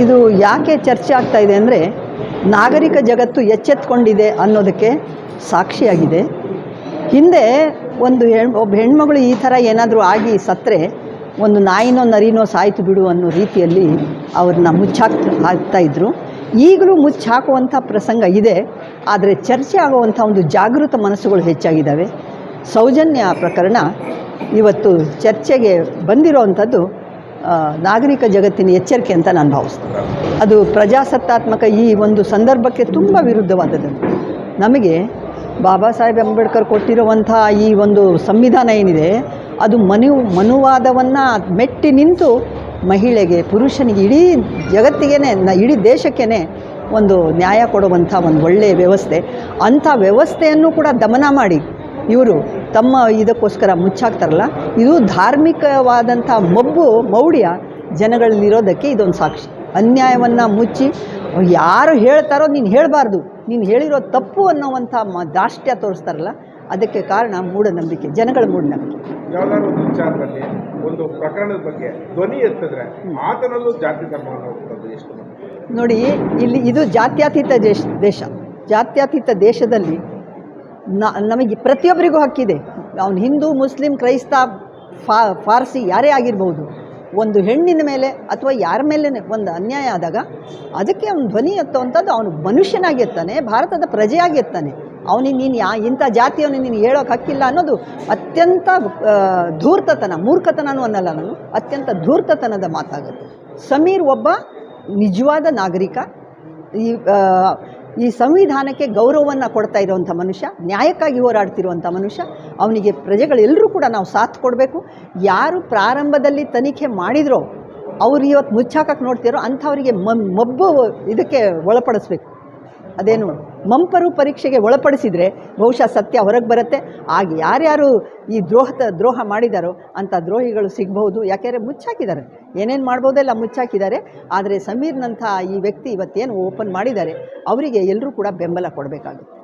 ಇದು ಯಾಕೆ ಚರ್ಚೆ ಆಗ್ತಾ ಇದೆ ಅಂದರೆ ನಾಗರಿಕ ಜಗತ್ತು ಎಚ್ಚೆತ್ಕೊಂಡಿದೆ ಅನ್ನೋದಕ್ಕೆ ಸಾಕ್ಷಿಯಾಗಿದೆ. ಹಿಂದೆ ಒಂದು ಹೆಣ್, ಒಬ್ಬ ಹೆಣ್ಮಗಳು ಈ ಥರ ಏನಾದರೂ ಆಗಿ ಸತ್ತರೆ ಒಂದು ನಾಯಿನೋ ನರಿನೋ ಸಾಯ್ತು ಬಿಡು ಅನ್ನೋ ರೀತಿಯಲ್ಲಿ ಅವ್ರನ್ನ ಮುಚ್ಚಾಕ್ ಇದ್ರು. ಈಗಲೂ ಮುಚ್ಚಾಕುವಂಥ ಪ್ರಸಂಗ ಇದೆ, ಆದರೆ ಚರ್ಚೆ ಆಗುವಂಥ ಒಂದು ಜಾಗೃತ ಮನಸ್ಸುಗಳು ಹೆಚ್ಚಾಗಿದ್ದಾವೆ. ಸೌಜನ್ಯ ಪ್ರಕರಣ ಇವತ್ತು ಚರ್ಚೆಗೆ ಬಂದಿರೋವಂಥದ್ದು ನಾಗರಿಕ ಜಗತ್ತಿನ ಎಚ್ಚರಿಕೆ ಅಂತ ನಾನು ಭಾವಿಸ್ತೇನೆ. ಅದು ಪ್ರಜಾಸತ್ತಾತ್ಮಕ ಈ ಒಂದು ಸಂದರ್ಭಕ್ಕೆ ತುಂಬ ವಿರುದ್ಧವಾದದ್ದು. ನಮಗೆ ಬಾಬಾ ಸಾಹೇಬ್ ಅಂಬೇಡ್ಕರ್ ಕೊಟ್ಟಿರುವಂಥ ಈ ಒಂದು ಸಂವಿಧಾನ ಏನಿದೆ, ಅದು ಮನು, ಮನುವಾದವನ್ನು ಮೆಟ್ಟಿ ನಿಂತು ಮಹಿಳೆಗೆ, ಪುರುಷನಿಗೆ ಇಡೀ ಜಗತ್ತಿಗೇ ಇಡೀ ದೇಶಕ್ಕೇ ಒಂದು ನ್ಯಾಯ ಕೊಡುವಂಥ ಒಂದು ಒಳ್ಳೆಯ ವ್ಯವಸ್ಥೆ. ಅಂಥ ವ್ಯವಸ್ಥೆಯನ್ನು ಕೂಡ ದಮನ ಮಾಡಿ ಇವರು ತಮ್ಮ ಇದಕ್ಕೋಸ್ಕರ ಮುಚ್ಚಾಕ್ತಾರಲ್ಲ? ಇದು ಧಾರ್ಮಿಕವಾದಂಥ ಮಬ್ಬು ಮೌಢ್ಯ ಜನಗಳಲ್ಲಿರೋದಕ್ಕೆ ಇದೊಂದು ಸಾಕ್ಷಿ. ಅನ್ಯಾಯವನ್ನು ಮುಚ್ಚಿ ಯಾರು ಹೇಳ್ತಾರೋ ನೀನು ಹೇಳಬಾರ್ದು. ನೀನು ಹೇಳಿರೋ ತಪ್ಪು ಅನ್ನೋವಂಥ ಮ ದಾಷ್ಟ್ಯ ತೋರಿಸ್ತಾರಲ್ಲ ಅದಕ್ಕೆ ಕಾರಣ ಮೂಢನಂಬಿಕೆ ಜನಗಳ ಮೂಢನಂಬಿಕೆ. ಯಾವ್ದಾದ್ರು ಒಂದು ವಿಚಾರದಲ್ಲಿ ಒಂದು ಪ್ರಕರಣದ ಬಗ್ಗೆ ಧ್ವನಿ ಎತ್ತಿದ್ರೆ ಆತನಲ್ಲೂ ಜಾತಿ ಧರ್ಮವನ್ನು ಎಷ್ಟು? ನೋಡಿ ಇಲ್ಲಿ ಇದು ಜಾತ್ಯತೀತ ದೇಶ ದೇಶ. ಜಾತ್ಯತೀತ ದೇಶದಲ್ಲಿ ನಮಗೆ ಪ್ರತಿಯೊಬ್ಬರಿಗೂ ಹಕ್ಕಿದೆ. ಅವನು ಹಿಂದೂ, ಮುಸ್ಲಿಂ, ಕ್ರೈಸ್ತ, ಫಾ, ಫಾರ್ಸಿ ಯಾರೇ ಆಗಿರ್ಬೋದು, ಒಂದು ಹೆಣ್ಣಿನ ಮೇಲೆ ಅಥವಾ ಯಾರ ಮೇಲೆ ಒಂದು ಅನ್ಯಾಯ ಆದಾಗ ಅದಕ್ಕೆ ಅವನು ಧ್ವನಿ ಎತ್ತುವಂಥದ್ದು ಅವನು ಮನುಷ್ಯನಾಗಿ ಎತ್ತಾನೆ ಭಾರತದ ಪ್ರಜೆಯಾಗಿ ಎತ್ತಾನೆ ಅವನಿಗೆ ನೀನು ಯಾ, ಇಂಥ ಜಾತಿಯವನು ನೀನು ಹೇಳೋಕೆ ಹಕ್ಕಿಲ್ಲ ಅನ್ನೋದು ಅತ್ಯಂತ ಧೂರ್ತತನ, ಮೂರ್ಖತನನೂ ಅನ್ನಲ್ಲ ನಾನು, ಅತ್ಯಂತ ಧೂರ್ತತನದ ಮಾತಾಗುತ್ತೆ. ಸಮೀರ್ ಒಬ್ಬ ನಿಜವಾದ ನಾಗರಿಕ, ಈ ಈ ಸಂವಿಧಾನಕ್ಕೆ ಗೌರವವನ್ನು ಕೊಡ್ತಾ ಇರುವಂಥ ಮನುಷ್ಯ, ನ್ಯಾಯಕ್ಕಾಗಿ ಹೋರಾಡ್ತಿರುವಂಥ ಮನುಷ್ಯ, ಅವನಿಗೆ ಪ್ರಜೆಗಳೆಲ್ಲರೂ ಕೂಡ ನಾವು ಸಾಥ್ ಕೊಡಬೇಕು. ಯಾರು ಪ್ರಾರಂಭದಲ್ಲಿ ತನಿಖೆ ಮಾಡಿದ್ರೋ, ಅವ್ರು ಇವತ್ತು ಮುಚ್ಚಾಕಕ್ಕೆ ನೋಡ್ತಿರೋ ಅಂಥವರಿಗೆ ಮಬ್ಬು ಇದಕ್ಕೆ ಒಳಪಡಿಸ್ಬೇಕು. ಅದೇನು ಮಂಪರು ಪರೀಕ್ಷೆಗೆ ಒಳಪಡಿಸಿದರೆ ಬಹುಶಃ ಸತ್ಯ ಹೊರಗೆ ಬರುತ್ತೆ. ಆಗ ಯಾರ್ಯಾರು ಈ ದ್ರೋಹದ ದ್ರೋಹ ಮಾಡಿದಾರೋ ಅಂಥ ದ್ರೋಹಿಗಳು ಸಿಗಬಹುದು. ಯಾಕೆಂದರೆ ಮುಚ್ಚಾಕಿದ್ದಾರೆ. ಏನೇನು ಮಾಡ್ಬೋದೆಲ್ಲ ಮುಚ್ಚಾಕಿದ್ದಾರೆ. ಆದರೆ ಸಮೀರ್ನಂಥ ಈ ವ್ಯಕ್ತಿ ಇವತ್ತೇನು ಓಪನ್ ಮಾಡಿದ್ದಾರೆ, ಅವರಿಗೆ ಎಲ್ಲರೂ ಕೂಡ ಬೆಂಬಲ ಕೊಡಬೇಕಾಗುತ್ತೆ.